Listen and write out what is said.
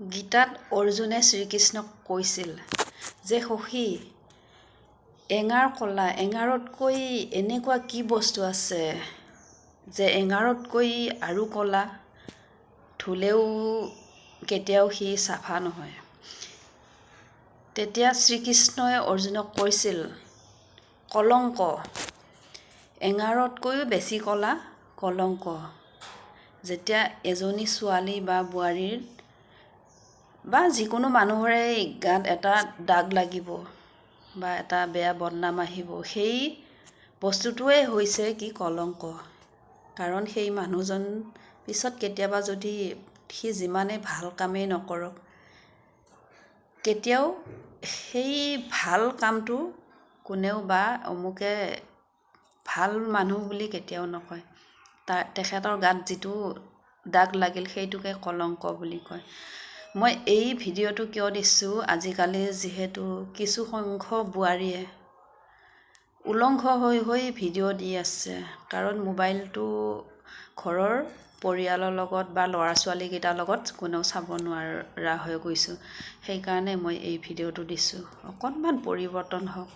গীতাত অৰ্জুনে শ্ৰীকৃষ্ণক কৈছিল যে সখী এঙাৰ কলা এঙাৰতকৈ এনেকুৱা কি বস্তু আছে যে এঙাৰতকৈ আৰু কলা ধুলেও কেতিয়াও সি চাফা নহয়? তেতিয়া শ্ৰীকৃষ্ণই অৰ্জুনক কৈছিল কলংক এঙাৰতকৈও বেছি ক'লা কলংক। যেতিয়া এজনী ছোৱালী বা বোৱাৰীৰ বা যিকোনো মানুহৰে গাত এটা দাগ লাগিব বা এটা বেয়া বদনাম আহিব সেই বস্তুটোৱে হৈছে কি কলংক। কাৰণ সেই মানুহজন পিছত কেতিয়াবা যদি সি যিমানেই ভাল কামেই নকৰক কেতিয়াও সেই ভাল কামটো কোনেও বা অমুকে ভাল মানুহ বুলি কেতিয়াও নকয়। তাৰ তেখেতৰ গাত যিটো দাগ লাগিল সেইটোকে কলংক বুলি কয়। মই এই ভিডিঅ'টো কিয় দিছোঁ? আজিকালি যিহেতু কিছুসংখ্যক বোৱাৰীয়ে উলংঘ হৈ হৈ ভিডিঅ' দি আছে। কাৰণ মোবাইলটো ঘৰৰ পৰিয়ালৰ লগত বা ল'ৰা ছোৱালীকেইটাৰ লগত কোনেও চাব নোৱাৰা হৈ গৈছোঁ। সেইকাৰণে মই এই ভিডিঅ'টো দিছোঁ। অকণমান পৰিৱৰ্তন হওক।